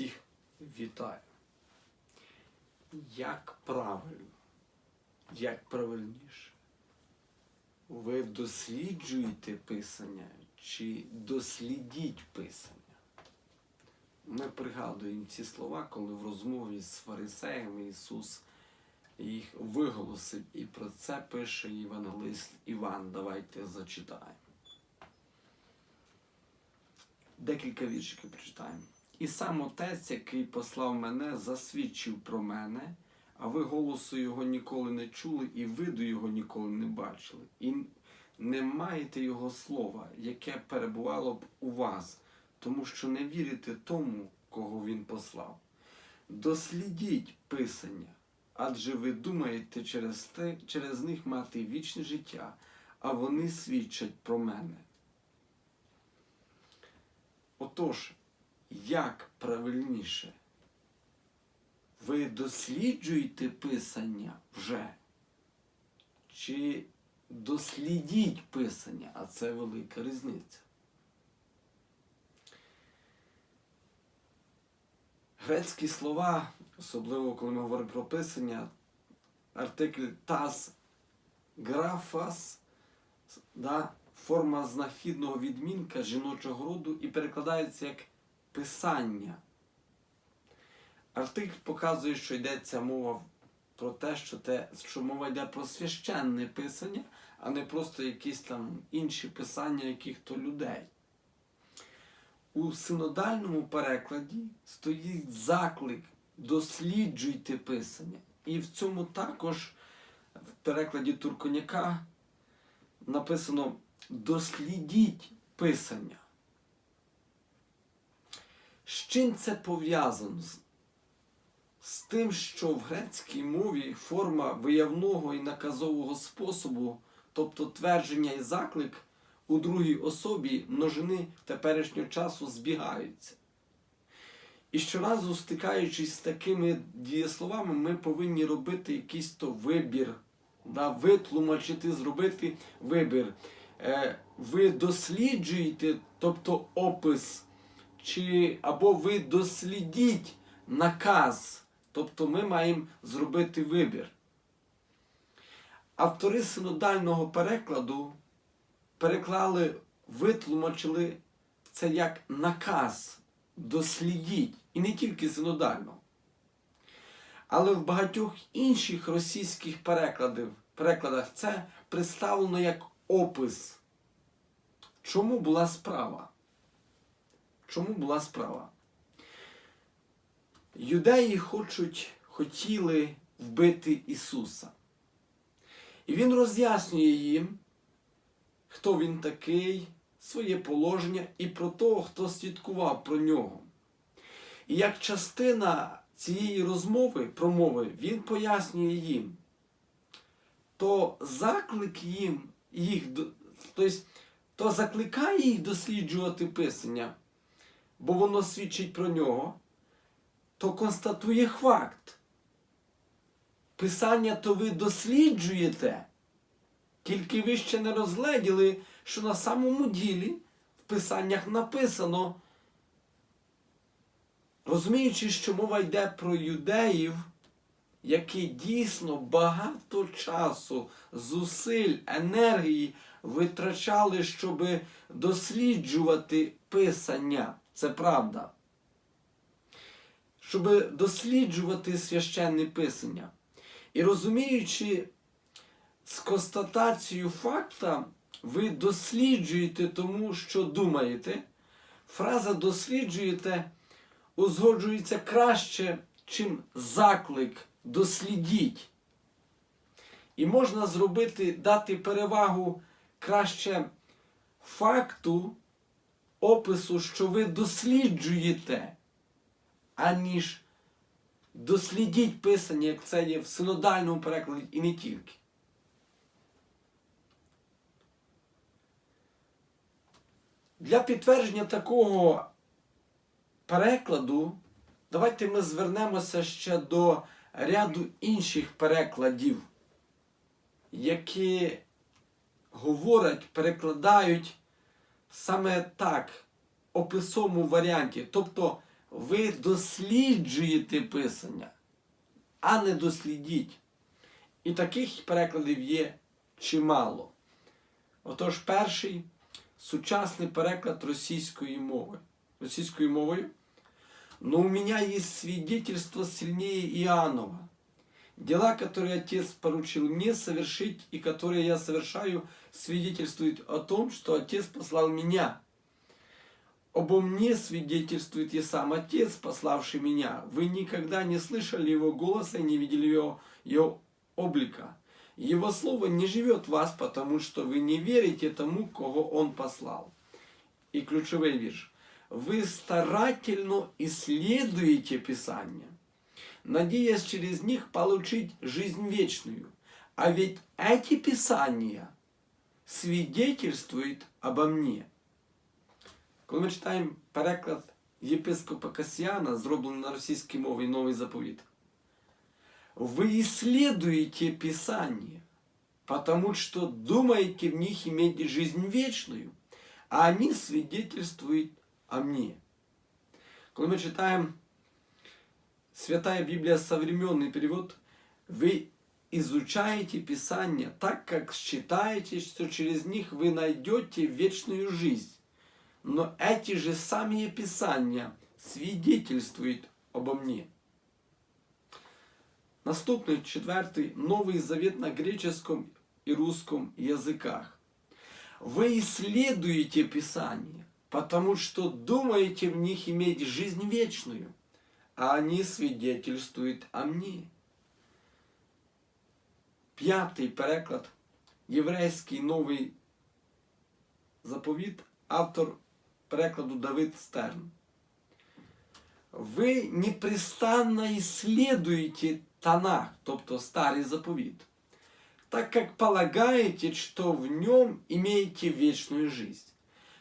Всіх вітаю. Як правильно, як правильніше? Ви досліджуєте писання чи дослідіть писання? Ми пригадуємо ці слова, коли в розмові з фарисеями Ісус їх виголосив. І про це пише Євангелист Іван. Давайте зачитаємо. Декілька віршиків прочитаємо. І сам Отець, який послав мене, засвідчив про мене, а ви голосу його ніколи не чули, і виду його ніколи не бачили. І не маєте його слова, яке перебувало б у вас, тому що не вірите тому, кого він послав. Дослідіть Писання, адже ви думаєте через, те, через них мати вічне життя, а вони свідчать про мене. Отож, як правильніше? Ви досліджуєте Писання вже? Чи дослідіть Писання, а це велика різниця. Грецькі слова, особливо коли ми говоримо про писання, артикль тас графас, да, форма знахідного відмінка жіночого роду і перекладається як писання. Артикль показує, що йдеться мова про те, що, те, що мова йде про священне писання, а не просто якісь там інші писання яких-то людей. У синодальному перекладі стоїть заклик досліджуйте писання. І в цьому також в перекладі Турконяка написано дослідіть писання. З чим це пов'язано? З- тим, що в грецькій мові форма виявного і наказового способу, тобто твердження і заклик у другій особі множини теперішнього часу збігаються. І щоразу, стикаючись з такими дієсловами, ми повинні робити якийсь то вибір, да, витлумачити, зробити вибір. Е, ви досліджуєте, тобто опис, чи, або ви дослідіть наказ. Тобто ми маємо зробити вибір. Автори синодального перекладу переклали, витлумачили це як наказ дослідіть. І не тільки синодально. Але в багатьох інших російських перекладів, перекладах це представлено як опис. Чому була справа? Чому була справа? Юдеї хочуть, хотіли вбити Ісуса. І Він роз'яснює їм, хто він такий, своє положення і про того, хто свідкував про нього. І як частина цієї розмови, промови, він пояснює їм, то заклик їм, їх, тобто, то закликає їх досліджувати Писання, бо воно свідчить про нього, то констатує факт. Писання то ви досліджуєте, тільки ви ще не розгледіли, що на самому ділі в Писаннях написано, розуміючи, що мова йде про юдеїв, які дійсно багато часу, зусиль, енергії витрачали, щоб досліджувати Писання. Це правда. Щоб досліджувати священне Писання. І розуміючи з констатацією факта, ви досліджуєте тому, що думаєте. Фраза досліджуєте узгоджується краще, чим заклик дослідіть. І можна зробити, дати перевагу краще факту, опису, що ви досліджуєте, аніж дослідіть писання, як це є в синодальному перекладі, і не тільки. Для підтвердження такого перекладу давайте ми звернемося ще до ряду інших перекладів, які говорять, перекладають саме так, описовому варіанті. Тобто ви досліджуєте Писання, а не дослідіть. І таких перекладів є чимало. Отож, перший сучасний переклад російської мови. Російською мовою. Но у меня есть свидетельство сильнее Иоаннова. Дела, которые Отец поручил мне совершить и которые я совершаю, свидетельствуют о том, что Отец послал меня. Обо мне свидетельствует и сам Отец, пославший меня. Вы никогда не слышали Его голоса и не видели Его, его облика. Его Слово не живет в вас, потому что вы не верите тому, кого Он послал. И ключевой вирш. Вы старательно исследуете Писание, надеясь через них получить жизнь вечную. А ведь эти Писания свидетельствуют обо мне. Коли ми читаємо переклад єпископа Касіана, зроблений на російській мові новий заповіт, вы исследуете Писание, потому что думаете в них иметь жизнь вечную, а они свидетельствуют о мне. Коли ми читаємо Святая Библия современный перевод, вы изучаете Писание так, как считаете, что через них вы найдете вечную жизнь. Но эти же самые Писания свидетельствуют обо мне. Наступний четвертий Новий Завет на греческом и русском языках. Вы исследуете Писание, потому что думаете в них иметь жизнь вечную, а они свидетельствуют о мне. П'ятий переклад, єврейський новий заповіт, автор перекладу Давид Стерн. Ви непрестанно исследуете Танах, тобто старий заповіт, так как полагаете, что в нем имеете вечную жизнь.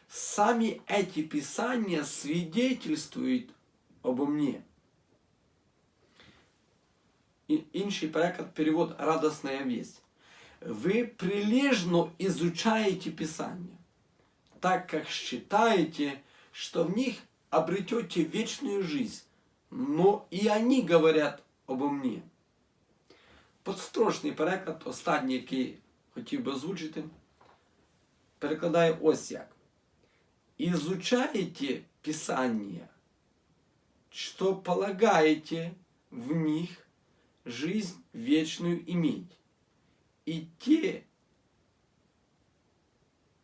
Сами эти писания свидетельствуют обо мне. І інший переклад, перевод «Радостная весть». Вы прилежно изучаете Писание, так как считаете, что в них обретете вечную жизнь, но и они говорят обо мне. Подстрочний переклад, останній, який хотів би озвучити, перекладає ось як. Изучаете Писание, что полагаете в них жизнь вечную иметь. И те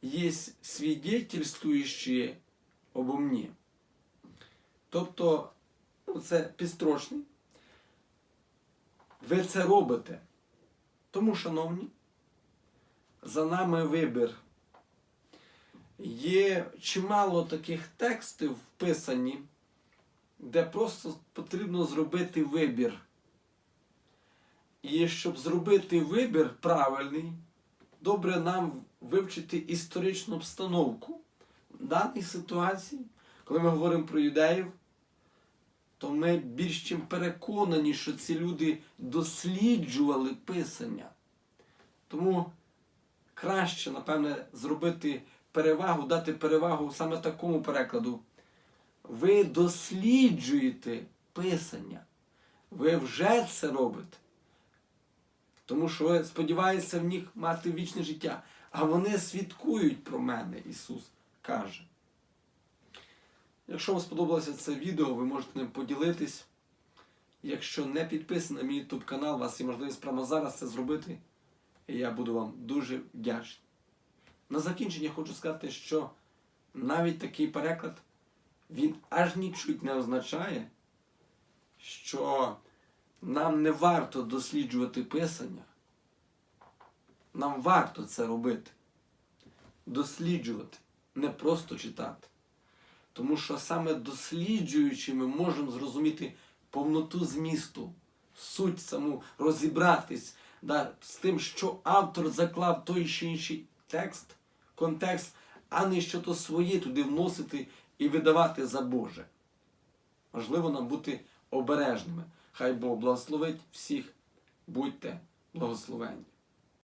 есть свидетельствующие обо мне. Тобто, ну, це підстрочний. Ви це робите. Тому, шановні, за нами вибір. Є чимало таких текстів вписані, де просто потрібно зробити вибір. І щоб зробити вибір правильний, добре нам вивчити історичну обстановку в даній ситуації, коли ми говоримо про юдеїв, то ми більш чим переконані, що ці люди досліджували Писання. Тому краще, напевне, зробити перевагу, дати перевагу саме такому перекладу. Ви досліджуєте Писання. Ви вже це робите. Тому що ви сподіваєтеся в них мати вічне життя. А вони свідкують про мене, Ісус каже. Якщо вам сподобалося це відео, ви можете ним поділитись. Якщо не підписаний на мій YouTube канал, у вас є можливість прямо зараз це зробити. І я буду вам дуже вдячний. На закінчення хочу сказати, що навіть такий переклад, він аж нічуть не означає, що нам не варто досліджувати Писання. Нам варто це робити. Досліджувати, не просто читати. Тому що саме досліджуючи, ми можемо зрозуміти повноту змісту, суть саму, розібратись да, з тим, що автор заклав той чи інший текст, контекст, а не що то своє туди вносити і видавати за Боже. Важливо нам бути обережними. Хай Бог благословить всіх, будьте благословені.